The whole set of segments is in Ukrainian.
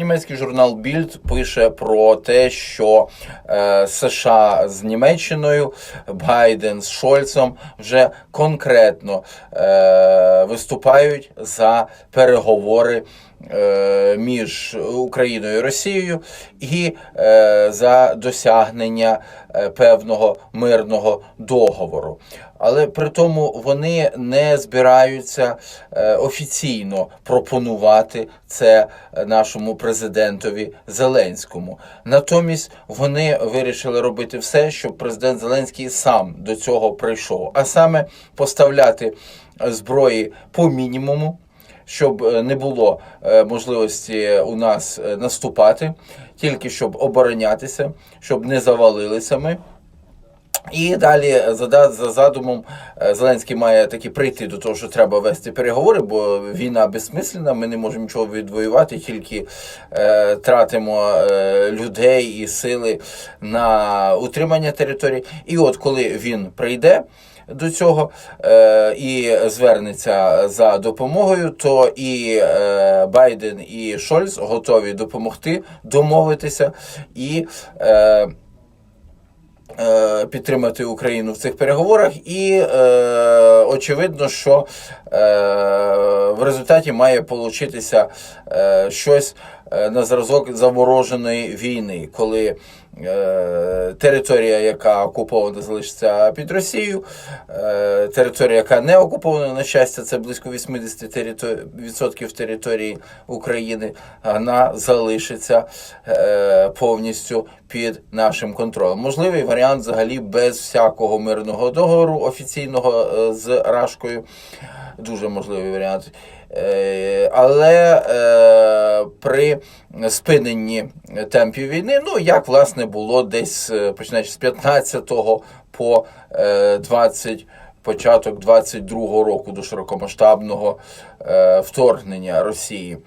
Німецький журнал Більд пише про те, що е, США з Німеччиною, Байден з Шольцем вже конкретно е, виступають за переговори між Україною і Росією і е, за досягнення е, певного мирного договору. Але при тому вони не збираються е, офіційно пропонувати це е, нашому президентові Зеленському. Натомість вони вирішили робити все, щоб президент Зеленський сам до цього прийшов, а саме поставляти е, зброї по мінімуму щоб е, не було е, можливості у нас е, наступати, тільки щоб оборонятися, щоб не завалилися ми. І далі за, за задумом е, Зеленський має таки прийти до того, що треба вести переговори, бо війна безсмисленна, ми не можемо нічого відвоювати, тільки е, тратимо е, людей і сили на утримання території. І от коли він прийде до цього е, і звернеться за допомогою, то і е, Байден і Шольц готові допомогти домовитися і. Е, Підтримати Україну в цих переговорах, і е, очевидно, що е, в результаті має получитися е, щось е, на зразок замороженої війни, коли е, територія, яка окупована, залишиться під Росією, е, територія, яка не окупована, на щастя, це близько 80% територ- відсотків території України, вона залишиться е, повністю під нашим контролем. Можливий варіант взагалі без всякого мирного договору офіційного е, з Рашкою. Дуже можливий варіант. Е, Але е, при спиненні темпів війни, ну як власне було десь починаючи з 15-го по е, 20 початок 22-го року до широкомасштабного вторгнення Росії.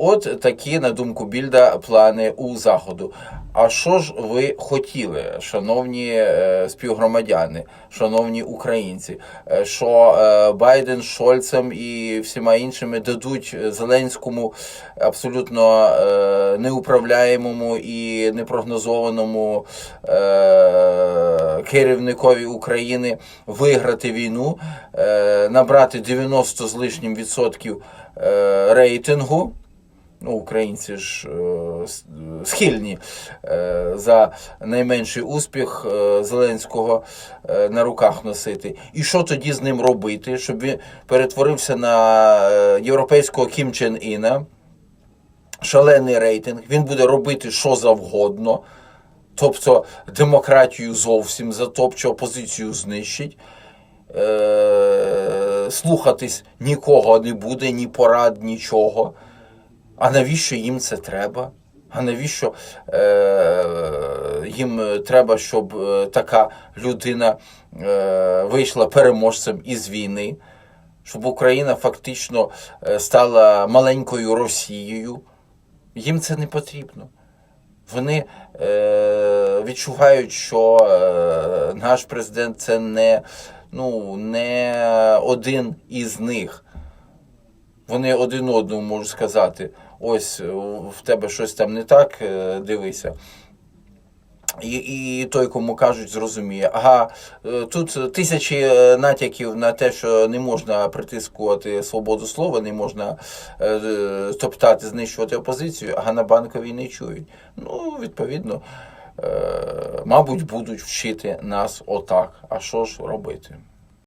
От такі, на думку Більда, плани у Заходу. А що ж ви хотіли, шановні е, співгромадяни, шановні українці, е, що е, Байден Шольцем і всіма іншими дадуть Зеленському абсолютно неуправляємому і непрогнозованому керівникові України виграти війну, набрати 90 з лишнім відсотків рейтингу. Ну, українці ж е, схильні е, за найменший успіх е, Зеленського е, на руках носити. І що тоді з ним робити, щоб він перетворився на е, європейського Кім Чен Іна, шалений рейтинг, він буде робити що завгодно, тобто демократію зовсім затопче, опозицію знищить. Е, слухатись нікого не буде, ні порад, нічого. А навіщо їм це треба? А навіщо е, їм треба, щоб е, така людина е, вийшла переможцем із війни, щоб Україна фактично е, стала маленькою Росією? Їм це не потрібно. Вони е, відчувають, що е, наш президент це не, ну, не один із них вони один одному можуть сказати: ось е, в тебе щось там не так, е, дивися. І, і той, кому кажуть, зрозуміє. Ага, е, тут тисячі натяків на те, що не можна притискувати свободу слова, не можна е, топтати, знищувати опозицію, а на банковій не чують. Ну, відповідно, е, мабуть, будуть вчити нас отак. А що ж робити?